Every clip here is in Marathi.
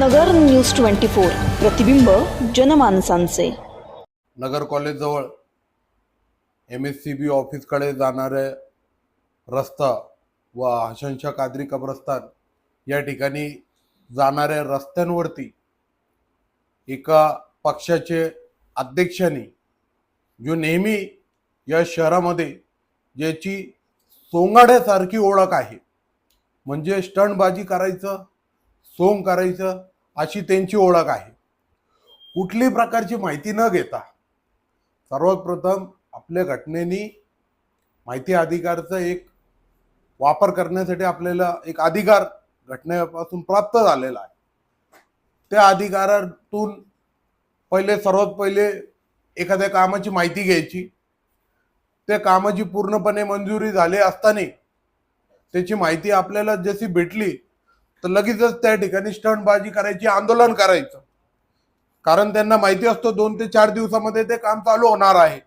नगर न्यूज ट्वेंटी फोर प्रतिबिंब जनमानसांचे. नगर कॉलेजजवळ एम एस सी बी ऑफिसकडे जाणारे रस्ता व हशनशाह कादरी कब्रस्तान या ठिकाणी जाणाऱ्या रस्त्यांवरती एका पक्षाचे अध्यक्षांनी जो नेहमी या शहरामध्ये ज्याची सोंगाड्यासारखी ओळख आहे म्हणजे स्टंटबाजी करायचं सोंग करायचं अशी त्यांची ओळख आहे. कुठली प्रकारची माहिती न घेता सर्वात प्रथम आपल्या घटनेनी माहिती अधिकारचा एक वापर करण्यासाठी आपल्याला एक अधिकार घटनेपासून प्राप्त झालेला आहे. त्या अधिकारातून पहिले सर्वात पहिले एखाद्या कामाची माहिती घ्यायची. त्या कामाची पूर्णपणे मंजुरी झाली असताना त्याची माहिती आपल्याला जशी भेटली तर लगेचच त्या ठिकाणी स्टंटबाजी करायची आंदोलन करायचं. कारण त्यांना माहिती असतो दोन ते चार दिवसामध्ये ते काम चालू होणार आहे.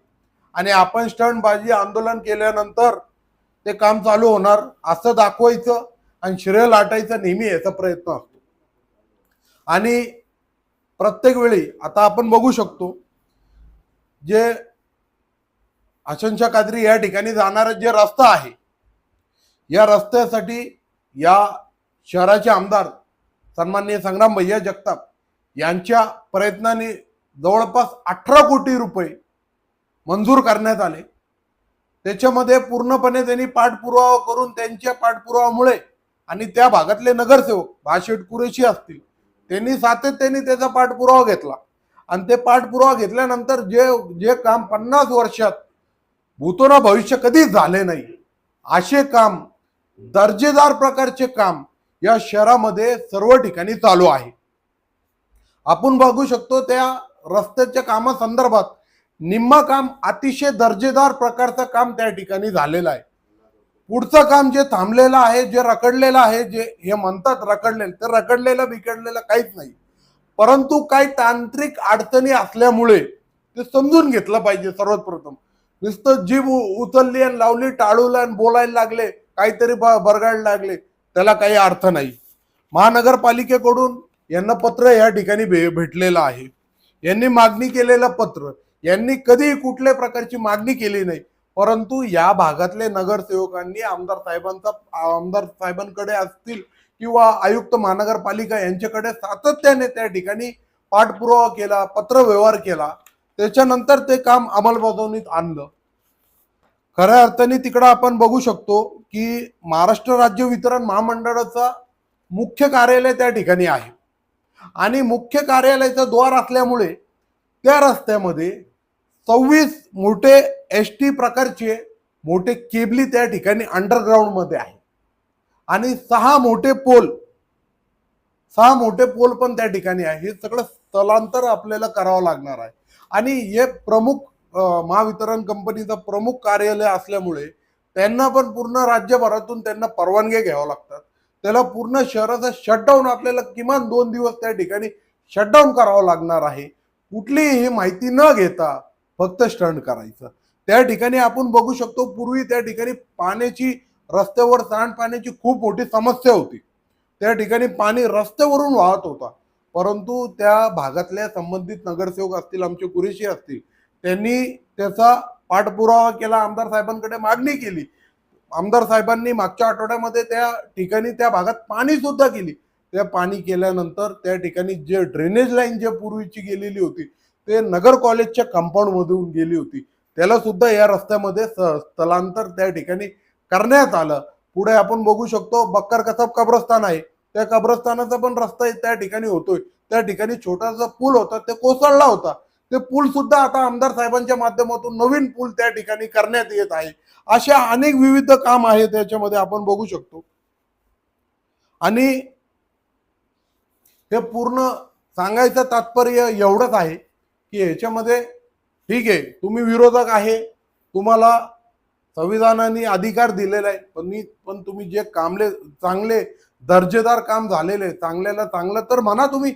आणि आपण स्टंटबाजी आंदोलन केल्यानंतर ते काम चालू होणार असं दाखवायचं आणि श्रेय लाटायचं नेहमी याचा प्रयत्न असतो. आणि प्रत्येक वेळी आता आपण बघू शकतो जे आशंशा कादरी या ठिकाणी जाणारा जे रस्ता आहे या रस्त्यासाठी या शहराचे आमदार सन्माननीय संग्राम भैया जगताप यांच्या प्रयत्नाने जवळपास अठरा कोटी रुपये मंजूर करण्यात आले. त्याच्यामध्ये पूर्णपणे त्यांनी पाठपुरावा करून त्यांच्या पाठपुरावामुळे आणि त्या भागातले नगरसेवक भाषेट कुरेशी असतील त्यांनी सातत्याने त्याचा पाठपुरावा घेतला. आणि ते पाठपुरावा घेतल्यानंतर जे जे काम पन्नास वर्षात भूतोना भविष्य कधीच झाले नाही असे काम दर्जेदार प्रकारचे काम या शहरामध्ये सर्व ठिकाणी चालू आहे. आपण बघू शकतो त्या रस्त्याच्या कामासंदर्भात निम्मा काम अतिशय दर्जेदार प्रकारचं काम त्या ठिकाणी झालेलं आहे. पुढचं काम जे थांबलेलं आहे जे रखडलेलं आहे जे हे म्हणतात रखडलेलं ते रखडलेलं बिकडलेलं काहीच नाही. परंतु काही तांत्रिक अडचणी असल्यामुळे ते समजून घेतलं पाहिजे सर्वात प्रथम नुसतं जीभ उचलली आणि लावली टाळूला आणि बोलायला लागले काहीतरी ब- बरगायला लागले त्याला काही अर्थ नाही. महानगरपालिकेकडून यांना पत्र या ठिकाणी भे भेटलेलं आहे. यांनी मागणी केलेलं पत्र यांनी कधीही कुठल्या प्रकारची मागणी केली नाही. परंतु या भागातले नगरसेवकांनी आमदार साहेबांचा आमदार साहेबांकडे असतील किंवा आयुक्त महानगरपालिका यांच्याकडे सातत्याने त्या ठिकाणी पाठपुरावा केला पत्रव्यवहार केला. त्याच्यानंतर ते काम अंमलबजावणीत आणलं. खऱ्या अर्थाने तिकडं आपण बघू शकतो की महाराष्ट्र राज्य वितरण महामंडळाचा मुख्य कार्यालय त्या ठिकाणी आहे. आणि मुख्य कार्यालयाचं द्वार असल्यामुळे त्या रस्त्यामध्ये सव्वीस मोठे एस टी प्रकारचे मोठे केबली त्या ठिकाणी अंडरग्राऊंडमध्ये आहे. आणि सहा मोठे पोल सहा मोठे पोल पण त्या ठिकाणी आहे. हे सगळं स्थलांतर आपल्याला करावं लागणार आहे. आणि हे प्रमुख महावितरण कंपनीचं प्रमुख कार्यालय असल्यामुळे त्यांना पण पूर्ण राज्यभरातून त्यांना परवानग्या घ्याव्या लागतात. त्याला पूर्ण शहराचा शटडाऊन आपल्याला किमान दोन दिवस त्या ठिकाणी शटडाऊन करावं लागणार आहे. कुठलीही माहिती न घेता फक्त स्टंट करायचं. त्या ठिकाणी आपण बघू शकतो पूर्वी त्या ठिकाणी पाण्याची रस्त्यावर सांडपाण्याची खूप मोठी समस्या होती. त्या ठिकाणी पाणी रस्त्यावरून वाहत होता. परंतु त्या भागातल्या संबंधित नगरसेवक असतील आमचे कुरेशी असतील त्यांनी त्याचा पाठपुरावा केला आमदार साहेबांकडे मागणी केली. आमदार साहेबांनी मागच्या आठवड्यामध्ये त्या ठिकाणी त्या भागात पाणी सुद्धा केली. त्या पाणी केल्यानंतर त्या ठिकाणी जे ड्रेनेज लाईन जे पूर्वीची गेलेली होती ते नगर कॉलेजच्या कंपाऊंडमधून गेली होती. त्याला सुद्धा या रस्त्यामध्ये स्थलांतर त्या ठिकाणी करण्यात आलं. पुढे आपण बघू शकतो बक्कर कसब कब्रस्तान आहे. त्या कब्रस्तानाचा पण रस्ता त्या ठिकाणी होतोय. त्या ठिकाणी छोटासा पूल होता ते कोसळला होता. ते पूल सुद्धा आता आमदार साहेबांच्या माध्यमातून नवीन पूल त्या ठिकाणी करण्यात येत आहे. अशा अनेक विविध काम आहेत त्याच्यामध्ये आपण बघू शकतो. आणि हे पूर्ण सांगायचं तात्पर्य एवढंच आहे की ह्याच्यामध्ये ठीक आहे तुम्ही विरोधक आहे तुम्हाला संविधानाने अधिकार दिलेला आहे पण मी पण तुम्ही जे कामले चांगले दर्जेदार काम झालेले चांगल्याला चांगलं तर म्हणा तुम्ही.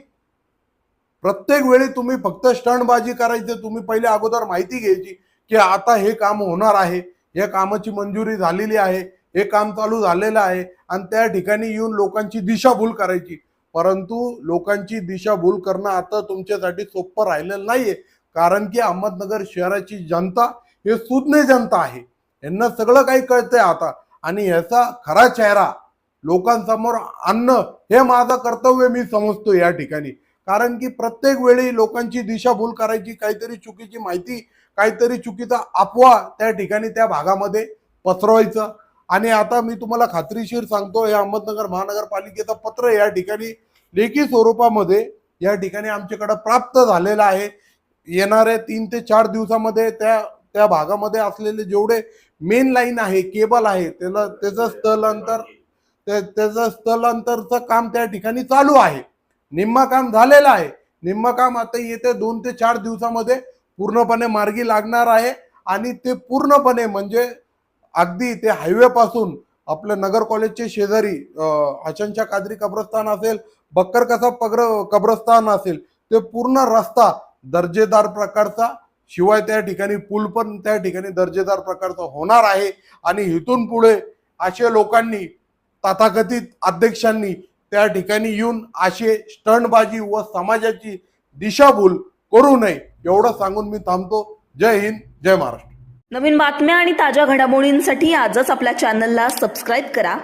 प्रत्येक वेळी तुम्ही फक्त स्टंटबाजी करायची तुम्ही पहिले अगोदर माहिती घ्यायची की आता हे काम होणार आहे. या कामाची मंजुरी झालेली आहे. हे काम चालू झालेलं आहे. आणि त्या ठिकाणी येऊन लोकांची दिशाभूल करायची. परंतु लोकांची दिशाभूल करणं आता तुमच्यासाठी सोपं राहिलेलं नाहीये. कारण की अहमदनगर शहराची जनता हे सुज्ञ जनता आहे. यांना सगळं काही कळतंय आता. आणि ह्याचा खरा चेहरा लोकांसमोर आणणं हे माझं कर्तव्य मी समजतो या ठिकाणी. कारण की प्रत्येक वेळी लोकांची दिशाभूल करायची काहीतरी चुकीची माहिती काहीतरी चुकीचा अफवा त्या ठिकाणी त्या भागामध्ये पसरवायचं. आणि आता मी तुम्हाला खात्रीशीर सांगतो हे अहमदनगर महानगरपालिकेचं पत्र या ठिकाणी लेखी स्वरूपामध्ये या ठिकाणी आमच्याकडं प्राप्त झालेलं आहे. येणाऱ्या तीन ते चार दिवसामध्ये त्या त्या भागामध्ये असलेले जेवढे मेन लाईन आहे केबल आहे त्याला त्याचं स्थलांतर त्या- त्याचं स्थलांतरचं काम त्या ठिकाणी चालू आहे. निम्मा काम झालेलं आहे. निम्मा काम आता येत्या दोन ते चार दिवसामध्ये पूर्णपणे मार्गी लागणार आहे. आणि ते पूर्णपणे म्हणजे अगदी ते हायवे पासून आपलं नगर कॉलेजचे शेजारी अं, कादरी कब्रस्तान असेल बक्कर कसा पग्र कब्रस्तान असेल ते पूर्ण रस्ता दर्जेदार प्रकारचा शिवाय त्या ठिकाणी पूल पण त्या ठिकाणी दर्जेदार प्रकारचा होणार आहे. आणि इथून पुढे असे लोकांनी तथाकथित अध्यक्षांनी त्या ठिकाणी येऊन असे स्टंटबाजी व समाजाची दिशाभूल करू नये एवढं सांगून मी थांबतो. जय हिंद जय महाराष्ट्र. नवीन बातम्या आणि ताज्या घडामोडींसाठी आजच आपल्या चॅनलला सबस्क्राईब करा.